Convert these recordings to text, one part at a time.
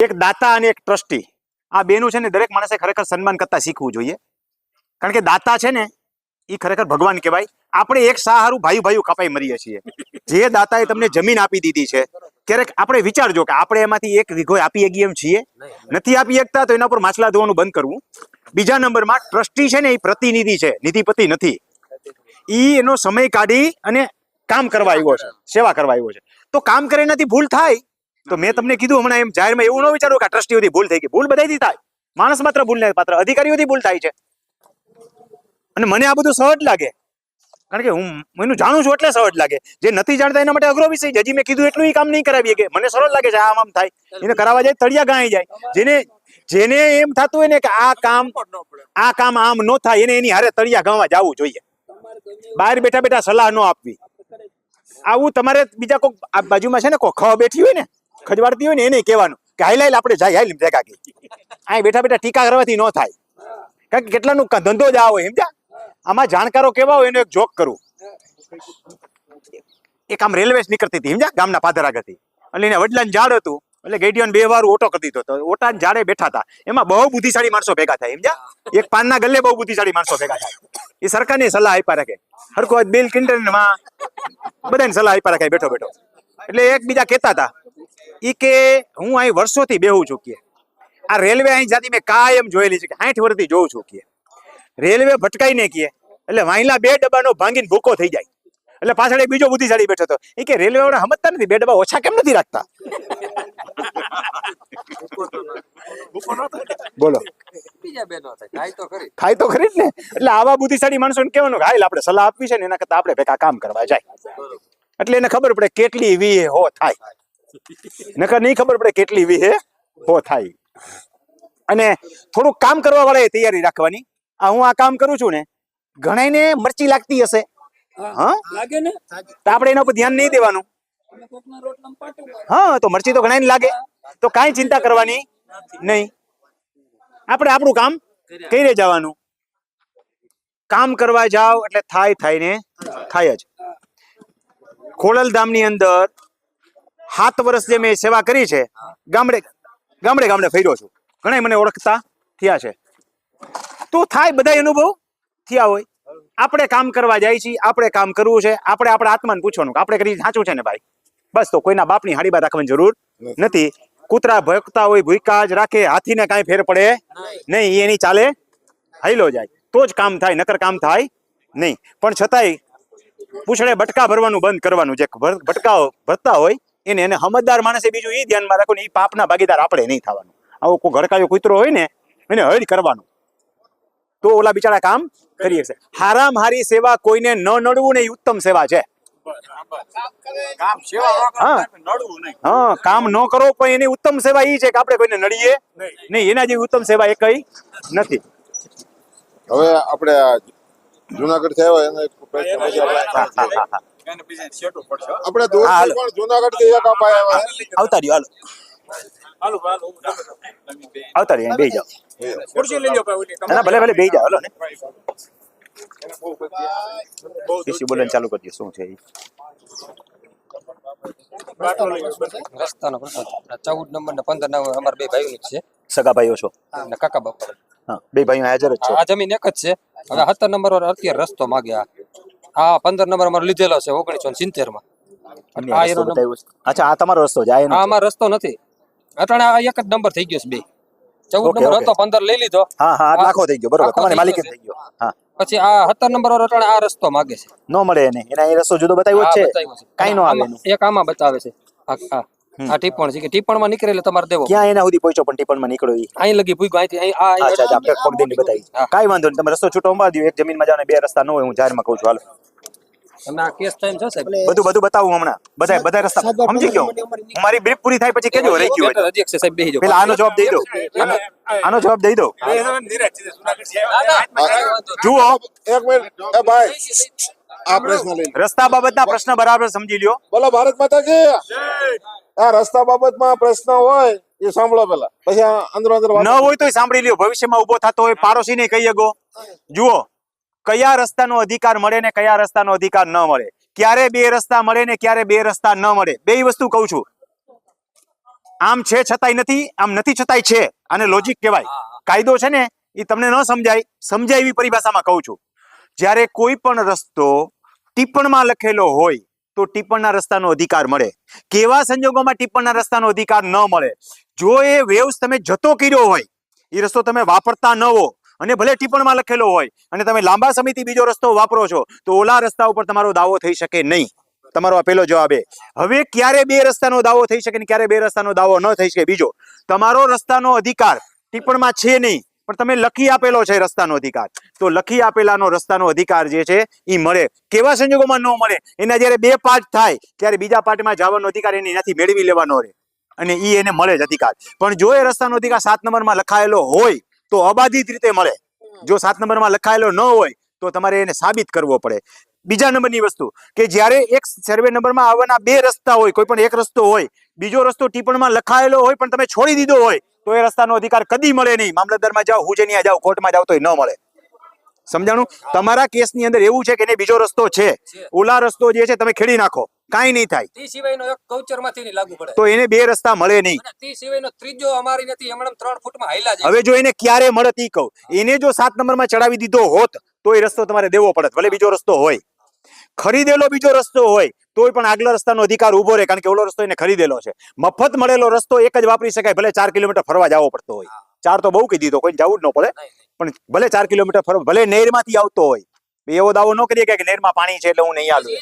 એક દાતા અને એક ટ્રસ્ટી. આ બેનું છે ને દરેક માણસે ખરેખર સન્માન કરતા શીખવું જોઈએ. કારણ કે દાતા છે ને એ ખરેખર ભગવાન કહેવાય. આપણે એક સહારું ભાઈ ભાઈ કપાઈ મરીએ છીએ. જે દાતાએ તમને જમીન આપી દીધી છે, ક્યારેક આપણે વિચારજો કે આપણે એમાંથી એક વીઘો આપી શકીએ એમ છીએ. નથી આપી શકતા તો એના પર માછલા ધોવાનું બંધ કરવું. બીજા નંબરમાં ટ્રસ્ટી છે ને એ પ્રતિનિધિ છે નિધિપતિ નથી. એ એનો સમય કાઢી અને કામ કરવા આવ્યો છે, સેવા કરવા આવ્યો છે. તો કામ કરે એનાથી ભૂલ થાય તો મેં તમને કીધું હમણાં એમ જાહેરમાં એવું ન વિચારું કે ટ્રસ્ટીઓથી ભૂલ થઈ ગઈ. ભૂલ બધાથી થાય. માણસ માત્ર ભૂલ નહીં પાત્ર. અધિકારીઓથી ભૂલ થાય છે. અને મને આ બધું સહજ લાગે. કારણ કે હું એનું જાણું છું એટલે સહજ લાગે. જે નથી જાણતા એના માટે અઘરો વિષય હજી મેં કીધું એટલું કામ નહીં કરાવીએ કે મને સરળ લાગે છે આમ આમ થાય. એને કરાવવા જાય તળિયા ગાઈ જાય. જેને જેને એમ થતું હોય ને કે આ કામ આ કામ આમ ન થાય એને એની હારે તળિયા ગાવા જવું જોઈએ. બહાર બેઠા બેઠા સલાહ ન આપવી. આવું તમારે બીજા કોઈક આ બાજુમાં છે ને કોઈ ખ બેઠી હોય ને ખજવાડતી હોય ને એને કહેવાનું કે હાઈ લાઈલ આપણે જાય હાઈ ભેગા ગઈ અહીં બેઠા બેઠા ટીકા કરવાથી ન થાય. કારણ કે કેટલાનું ધંધો જ આ હોય આમાં જાણકારો કેવા હોય એનો એક જોક કરું. એક આમ રેલવે નીકળતી હતી સમજ્યા ગામના પાદર આગળથી. એટલે એને વડલાનું ઝાડ હતું, એટલે ગેડિયોને બે વાર ઓટો કરી દીધો તો ઓટાના ઝાડે બેઠા હતા. એમાં બહુ બુદ્ધિશાળી માણસો ભેગા થાય સમજ્યા એક પાનના ગલ્લે બહુ બુદ્ધિશાળી માણસો ભેગા થાય. એ સરકારની સલાહ આપ્યા રાખે. હરકો બિલ ક્લિન્ટનમાં બધાને સલાહ આપ્યા રાખે બેઠો બેઠો. એટલે એકબીજા કહેતા હતા ઈ કે હું અહીં વર્ષોથી બેહું છું કે. આ રેલવે અહીં જાતી મેં કાયમ જોયેલી છે કે સાઠ વર્ષથી જોઉં છું કે. રેલવે ભટકાઈને કીએ એટલે વાહિલા બે ડબ્બાનો ભાંગીને ભૂકો થઈ જાય. એટલે પાછળ એક બીજો બુદ્ધિશાળી બેઠો હતો. એ કે રેલવે વાળા સમજતા નથી બે ડબ્બા ઓછા કેમ નથી રાખતા? બોલો. બીજા બેનો થાય ખાય તો ખરી. ને. એટલે આવા બુદ્ધિશાળી માણસોને કહેવાનું કેવાનું હાલ આપણે સલાહ આપવી છે ને એના કરતા આપણે ભેગા કામ કરવા જાય. એટલે એને ખબર પડે કેટલી વી હો થાય. નકર નહીં ખબર પડે કેટલી વિહે હો થાય. અને થોડુંક કામ કરવા વાળાએ તૈયારી રાખવાની. આ હું આ કામ કરું છું ને ઘણાને મરચી લાગતી હશે. હા લાગે ને? તો આપણે એના ઉપર ધ્યાન નહીં દેવાનું. હા તો મરચી તો ઘણાને લાગે. તો કાંઈ ચિંતા કરવાની નહીં. આપણે આપણું કામ કરી જવાનું. કામ કરવા જાવ એટલે થાય થાય ને થાય જ. ખોડલધામની અંદર સાત વર્ષ જે મેં સેવા કરી છે ગામડે ગામડે ગામડે ફર્યો છું. ઘણા મને ઓળખતા થયા છે. તો થાય બધા અનુભવ થયા હોય. આપણે કામ કરવા જાય છીએ આપણે કામ કરવું છે આપણે આપણા આત્માને પૂછવાનું આપણે કરી સાચું છે ને ભાઈ? બસ તો કોઈના બાપની હાડીબા રાખવાની જરૂર નથી. કૂતરા ભટકતા હોય ભૂકા જ રાખે હાથીને કાંઈ ફેર પડે નહીં. એની ચાલે હાઈલો જાય. તો જ કામ થાય નકર કામ થાય નહીં. પણ છતાંય પૂછડે બટકા ભરવાનું બંધ કરવાનું જે ભટકાઓ ભરતા હોય એને એને સમજદાર માણસે બીજું એ ધ્યાનમાં રાખો ને એ પાપના ભાગીદાર આપણે નહીં થવાનું. આવો કોઈ ઘડકાયો કૂતરો હોય ને એને હળ કરવાનું. તો ઓલા બિચારા કામ કરી શકશે હારામ હારી સેવા કોઈને ન નડવું ને એ ઉત્તમ સેવા છે. હા. કામ ન કરો પણ એની ઉત્તમ સેવા એ છે કે આપણે કોઈને નડીએ નહીં. એના જેવી ઉત્તમ સેવા એ કઈ નથી. હવે આપણે જુનાગઢથી આવ્યા એનો પ્રશ્ન આપણે દૂર પણ જૂનાગઢથી એક અપાય આવતા રહ્યો હાલો. આવતા રહ્યો બેહી જાઓ. ના ભલે ભલે બે જાઓ હાલો ને. પીસી બોલન ચાલુ કરી દો શું છે રસ્તાનો પ્રશ્ન ચૌદ નંબર ને પંદર નંબર અમારા બે ભાઈઓ જ છે. સગા ભાઈઓ છો? અને કાકા બાપા. હા બે ભાઈઓ હાજર જ છો. આ જમીન એક જ છે. હવે સત્તર નંબર વાળો અત્યારે રસ્તો માગ્યા. આ પંદર નંબર અમારો લીધેલો છે ઓગણીસો સિત્તેરમાં અન્ય આ રસ્તો એનો બતાવ્યો છે. અચ્છા આ તમારો રસ્તો છે આ એનો આ છે. અમારો રસ્તો નથી. અટાણે આ એક જ નંબર થઈ ગયો છે બે. ચૌદ ઓકે, નંબર ઓકે. હતો પંદર લઈ લીધો. હા હા આ લાખો થઈ ગયો બરોબર. આખો તમારી થઈ માલિકી ગયો થઈ ગયો. હા. પછી આ સત્તર નંબર વાળો અટાણે આ રસ્તો માગે છે. નો મળે એને. એના એ રસ્તો જુદો બતાવ્યો જ આ છે. બતાવ્યો છે. કાંઈ નો આવે આમાં- એનું. એક આમાં બતાવે છે. આ આ આ ટીપણ છે કે ટીપણમાં નીકળે એટલે તમારે દેવો ક્યાં એના સુધી પહોંચો પણ ટીપણમાં નીકળ્યો ઈ અહીં લગી ભૂગ્યો અહીંથી અહીં આ અચ્છા અચ્છા આપણે પગદીની બતાવી હા. કાંઈ વાંધો નહીં તમે રસ્તો છૂટો અંબા દો એક જમીનમાં જાવ ને બે રસ્તા ન હોય હું જાહેરમાં કહું છું હાલો તમને આ કેસ ટાઈમ છે સાહેબ બધું બધું બતાવું હમણાં બધા બધા રસ્તા સમજી ગયો મારી બ્રીફ પૂરી થાય પછી કેજો રહી ગયું હજી એક સાહેબ. પેલા આનો જવાબ દઈ દો આનો- આનો જવાબ દઈ દો જુઓ એક મિનિટ એ ભાઈ આ પ્રશ્ન લઈ રસ્તા બાબતના પ્રશ્ન બરાબર સમજી લ્યો બોલો ભારત માતા કી આ રસ્તા બાબતમાં પ્રશ્ન હોય એ સાંભળો પેલા પછી અંદર અંદર ન હોય તો સાંભળી લ્યો. ભવિષ્યમાં ઊભો થતો હોય પાડોશીને કહી ગો જુઓ કયા રસ્તાનો અધિકાર મળે ને કયા રસ્તાનો અધિકાર ન મળે? ક્યારે બે રસ્તા મળે ને ક્યારે બે રસ્તા ન મળે? બે વસ્તુ કહું છું. આમ છે છતાંય નથી આમ નથી છતાંય છે. આને લોજિક કહેવાય. કાયદો છે ને એ તમને ન સમજાય સમજાય એવી પરિભાષામાં કહું છું. જ્યારે કોઈ પણ રસ્તો ટિપ્પણમાં લખેલો હોય તો ટીપણના રસ્તાનો અધિકાર મળે. કેવા સંજોગોમાં ટીપણના રસ્તાનો અધિકાર ન મળે? જો એ વેવ્સ તમે જતો કર્યો હોય, એ રસ્તો તમે વાપરતા ન હો, અને ભલે ટીપણમાં લખેલો હોય, અને તમે લાંબા સમયથી બીજો રસ્તો વાપરો છો, તો ઓલા રસ્તા ઉપર તમારો દાવો થઈ શકે નહીં. તમારો આ જવાબ એ. હવે ક્યારે બે રસ્તાનો દાવો થઈ શકે ને ક્યારે બે રસ્તાનો દાવો ન થઈ શકે? બીજો, તમારો રસ્તાનો અધિકાર ટિપ્પણમાં છે નહીં. પણ તમે લખી આપેલો છે રસ્તાનો અધિકાર. તો લખી આપેલાનો રસ્તાનો અધિકાર જે છે એ મળે. કેવા સંજોગોમાં ન મળે? એના જ્યારે બે પાર્ટ થાય, ત્યારે બીજા પાર્ટમાં જવાનો અધિકાર એને એનાથી મેળવી લેવાનો રહે. અને એ એને મળે જ અધિકાર. પણ જો એ રસ્તાનો અધિકાર સાત નંબરમાં લખાયેલો હોય, તો અબાધિત રીતે મળે. જો સાત નંબરમાં લખાયેલો ન હોય, તો તમારે એને સાબિત કરવો પડે. બીજા નંબરની વસ્તુ, કે જ્યારે એક સર્વે નંબરમાં આવવાના બે રસ્તા હોય, કોઈ પણ એક રસ્તો હોય, બીજો રસ્તો ટિપ્પણમાં લખાયેલો હોય, પણ તમે છોડી દીધો હોય તો એ રસ્તાનો અધિકાર કદી મળે નહીં. મામલતદારમાં જાઓ હુજેનિયા જાઓ કોર્ટમાં જાઓ તો ન મળે. સમજાણું? તમારા કેસની અંદર એવું છે કે એને બીજો રસ્તો છે. ઓલા રસ્તો જે છે તમે ખેડી નાખો. કાંઈ નહીં થાય. તે સિવાયનો એક કૌચરમાંથી નહીં લાગુ પડે. તો એને બે રસ્તા મળે નહીં. તે સિવાયનો ત્રીજો અમારી નથી હમણાં ત્રણ ફૂટમાં હાયલા જાય હવે જો એને ક્યારે મળે તી કહું. એને જો સાત નંબરમાં ચડાવી દીધો હોત તો એ રસ્તો તમારે દેવો પડત ભલે બીજો રસ્તો હોય. ખરીદેલો બીજો રસ્તો હોય તોય પણ આગલા રસ્તાનો અધિકાર ઊભો રહે કારણ કે ઓલો રસ્તો એને ખરીદેલો છે. મફત મળેલો રસ્તો એક જ વાપરી શકાય ભલે ચાર કિલોમીટર ફરવા જવો પડતો હોય. ચાર તો બહુ કહી દીધો કોઈ જવું જ ન પડે. પણ ભલે ચાર કિલોમીટર ફરવા ભલે નહેરમાંથી આવતો હોય એવો દાવો ન કરીએ કે નહેરમાં પાણી છે એટલે હું નહીં આલું.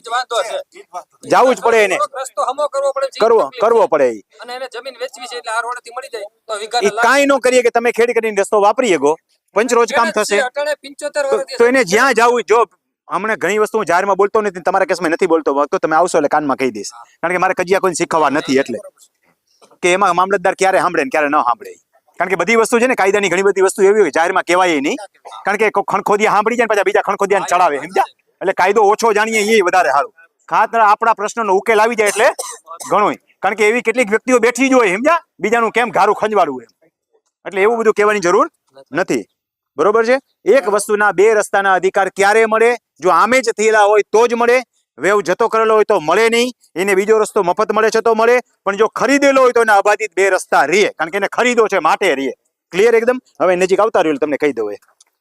જવું જ પડે એને. થોડોક રસ્તો હમો કરવો પડે કઈ ઈ કરવો તકલીફ કરવો છે. પડે ઈ. અને એને જમીન વેચવી છે એટલે આ રોડથી મળી જાય તો ઈ વીઘાના લાખ કાંઈ ન કરીએ કે તમે ખેડ કરીને રસ્તો વાપરી શકો પંચરોજ કામ થશે છે, અટાણે 75 તો- તો એને જ્યાં જવું જો હમણાં ઘણી વસ્તુ હું જાહેરમાં બોલતો નથી તમારા કેસમાં નથી બોલતો, તો તમે આવશો એટલે કાનમાં કહી દઈશ. કારણ કે મારે કજિયા કોઈ શીખવા નથી એટલે. કે એમાં મામલતદાર ક્યારે સાંભળે ને ક્યારે ન સાંભળે. કારણ કે બધી વસ્તુ છે ને કાયદાની ઘણી બધી વસ્તુ એવી હોય જાહેરમાં કહેવાય નહીં. કારણ કે ખણખોદિયા સાંભળી જાય પાછા બીજા ખણખોદિયાને ચડાવે, સમજ્યા? એટલે કાયદો ઓછો જાણીએ એ વધારે સારું. ખાતર આપણા પ્રશ્નનો ઉકેલ આવી જાય એટલે ઘણોય. કારણ કે એવી કેટલીક વ્યક્તિઓ બેઠી જ હોય, સમજ્યા? બીજાનું કેમ ઘારું ખંજવાડવું એમ? એટલે એવું બધું કહેવાની જરૂર નથી. બરોબર છે? એક વસ્તુના બે રસ્તાના અધિકાર ક્યારે મળે? જો આમે જ થયેલા હોય તો જ મળે. વેવ જતો કરેલો હોય તો મળે નહીં. એને બીજો રસ્તો મફત મળે છે તો મળે. પણ જો ખરીદેલો હોય તો એને અબાધિત બે રસ્તા રહે કારણ કે એને ખરીદો છે માટે રહે ક્લિયર એકદમ? હવે નજીક આવતા રહ્યું તમને કહી દઉં એ.